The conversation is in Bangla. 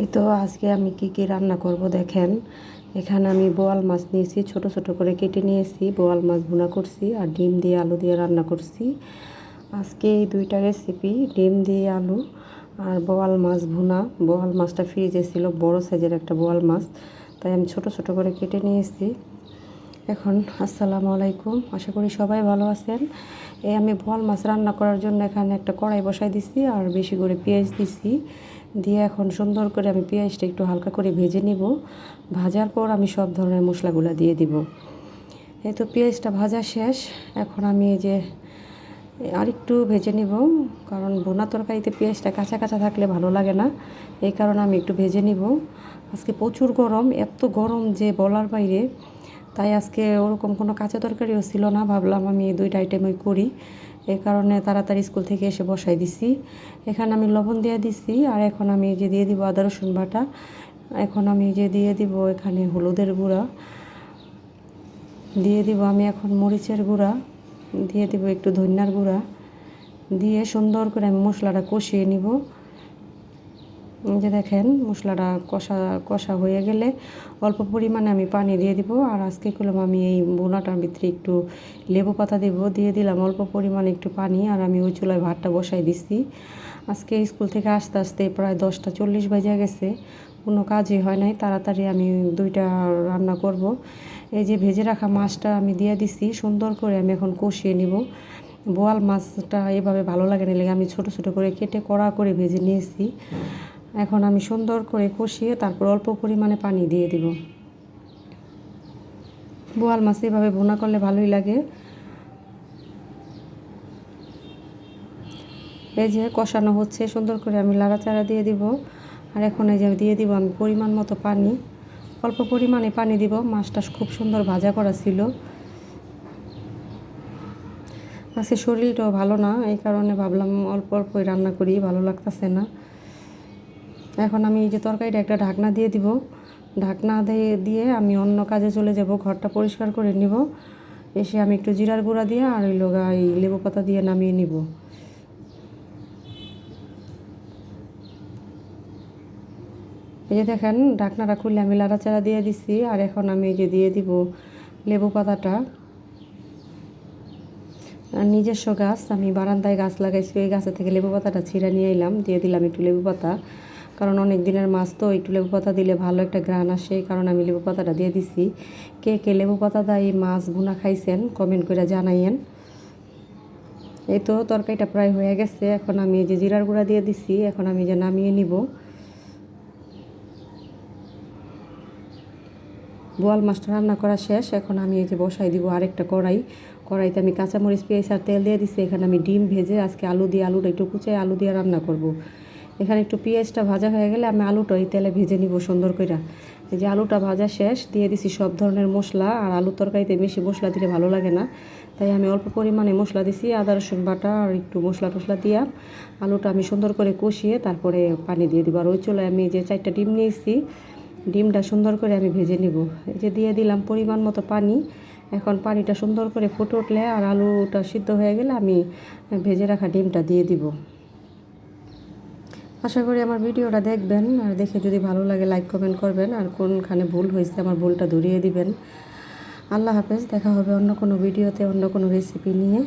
এই তো আজকে আমি কি কি রান্না করব দেখেন। এখানে আমি বোয়াল মাছ নিয়েছি, ছোট ছোট করে কেটে নিয়েছি। বোয়াল মাছ ভুনা করছি আর ডিম দিয়ে আলু দিয়ে রান্না করছি। আজকে এই দুইটা রেসিপি ডিম দিয়ে আলু আর বোয়াল মাছ ভুনা। বোয়াল মাছটা ফ্রিজে ছিল, বড় সাইজের একটা বোয়াল মাছ। তাই আমি ছোট ছোট করে কেটে নিয়েছি। এখন আসসালামু আলাইকুম। আশা করি সবাই ভালো আছেন। এই আমি বোয়াল মাছ রান্না করার জন্য এখানে একটা কড়াই বসাই দিছি আর বেশি করে পেঁয়াজ দিছি। দিয়ে এখন সুন্দর করে আমি পেঁয়াজটা একটু হালকা করে ভেজে নিব। ভাজার পর আমি সব ধরনের মশলাগুলো দিয়ে দিব। এই তো পেঁয়াজটা ভাজা শেষ। এখন আমি এই যে আরেকটু ভেজে নিব, কারণ বোনা তরকারিতে পেঁয়াজটা কাঁচা কাঁচা থাকলে ভালো লাগে না। এই কারণে আমি একটু ভেজে নিব। আজকে প্রচুর গরম, এত গরম যে বলার বাইরে। তাই আজকে ওরকম কোনো কাঁচা তরকারিও ছিল না, ভাবলাম আমি এই দুইটা আইটেমই করি। এই কারণে তাড়াতাড়ি স্কুল থেকে এসে বসাই দিছি। এখানে আমি লবণ দিয়ে দিছি আর এখন আমি যে দিয়ে দিব আদা, রসুন বাটা। এখন আমি যে দিয়ে দিব এখানে হলুদের গুঁড়া। দিয়ে দিব আমি এখন মরিচের গুঁড়া। দিয়ে দিব একটু ধনিয়ার গুঁড়া। দিয়ে সুন্দর করে আমি মশলাটা কষিয়ে নিব। যে দেখেন, মশলাটা কষা কষা হয়ে গেলে অল্প পরিমাণে আমি পানি দিয়ে দিব। আর আজকে করলাম আমি এই বোনাটার ভিতরে একটু লেবু পাতা দেব। দিয়ে দিলাম অল্প পরিমাণে একটু পানি আর আমি ওই চুলায় ভাতটা বসাই দিছি। আজকে স্কুল থেকে আস্তে আস্তে প্রায় দশটা চল্লিশ বাজে গেছে। কোনো কাজই হয় নাই। তাড়াতাড়ি আমি দুইটা রান্না করব। এই যে ভেজে রাখা মাছটা আমি দিয়ে দিছি। সুন্দর করে আমি এখন কষিয়ে নিব। বোয়াল মাছটা এভাবে ভালো লাগে না। লেগে আমি ছোট ছোট করে কেটে কড়া করে ভেজে নিয়েছি। এখন আমি সুন্দর করে কষিয়ে তারপর অল্প পরিমাণে পানি দিয়ে দিব। বোয়াল মাছ এভাবে ভুনা করলে ভালোই লাগে। এই যে কষানো হচ্ছে, সুন্দর করে আমি লাড়াচাড়া দিয়ে দিব। আর এখন এই যে দিয়ে দিব আমি পরিমাণ মতো পানি। অল্প পরিমাণে পানি দিব, মাছটা খুব সুন্দর ভাজা করা ছিল। আজকে শরীরটাও ভালো না, এই কারণে ভাবলাম অল্প অল্পই রান্না করি, ভালো লাগতেছে না। এখন আমি এই যে তরকারিটা একটা ঢাকনা দিয়ে দিব। ঢাকনা দিয়ে দিয়ে আমি অন্য কাজে চলে যাব, ঘরটা পরিষ্কার করে নিব। এসে আমি একটু জিরার গুঁড়া দিয়ে আর ওই লোগা, এই লেবু পাতা দিয়ে নামিয়ে নিব। এই যে দেখেন, ঢাকনাটা খুললে আমি লাড়াচাড়া দিয়ে দিছি আর এখন আমি এই যে দিয়ে দিব লেবু পাতাটা। আর নিজস্ব গাছ, আমি বারান্দায় গাছ লাগাইছি, ওই গাছের থেকে লেবু পাতাটা ছিঁড়ে নিয়ে এলাম, দিয়ে দিলাম একটু লেবু পাতা। কারণ অনেক দিনের মাছ তো একটু লেবু পাতা দিলে ভালো একটা গ্রান আসে কারণ আমি লেবু পাতাটা দিয়ে দিছি। কে কে লেবু পাতা দা এই মাছ ভুনা খাইছেন কমেন্ট করে জানাইয়েন। এই তো তরকারিটা প্রায় হয়ে গেছে, এখন আমি যে জিরার গুঁড়া দিয়ে দিছি, এখন আমি যে নামিয়ে নিব। বোয়াল মাছটা রান্না করা শেষ, এখন আমি এই যে বসাই দিব আরেকটা কড়াই। কড়াইতে আমি কাঁচামরিচ, পেঁয়াজ আর তেল দিয়ে দিছি, এখানে আমি ডিম ভেজে আজকে আলু দিয়ে, আলুটা একটু কুচে আলু দিয়ে রান্না করব। এখানে একটু পেঁয়াজটা ভাজা হয়ে গেলে আমি আলুটা এই তেলে ভেজে নিব সুন্দর করে এই যে আলুটা ভাজা শেষ, দিয়ে দিছি সব ধরনের মশলা, আর আলু তরকারিতে বেশি মশলা দিলে ভালো লাগে না। তাই আমি অল্প পরিমাণে মশলা দিছি, আদা, রসুন বাটা, আর একটু মশলা টশলা দিয়া আলুটা আমি সুন্দর করে কষিয়ে তারপরে পানি দিয়ে দিব। আর ওই চলে আমি যে চারটা ডিম নিয়েছি, ডিমটা সুন্দর করে আমি ভেজে নিব। এই যে দিয়ে দিলাম পরিমাণ মতো পানি, এখন পানিটা সুন্দর করে ফুটে উঠলে আর আলুটা সিদ্ধ হয়ে গেলে আমি ভেজে রাখা ডিমটা দিয়ে দিব। আশা করি আমার ভিডিওটা দেখবেন, আর দেখে যদি ভালো লাগে লাইক কমেন্ট করবেন, আর কোনখানে ভুল হয়েছে আমার ভুলটা ধরিয়ে দিবেন। আল্লাহ হাফেজ, দেখা হবে অন্য কোনো ভিডিওতে, অন্য কোনো রেসিপি নিয়ে।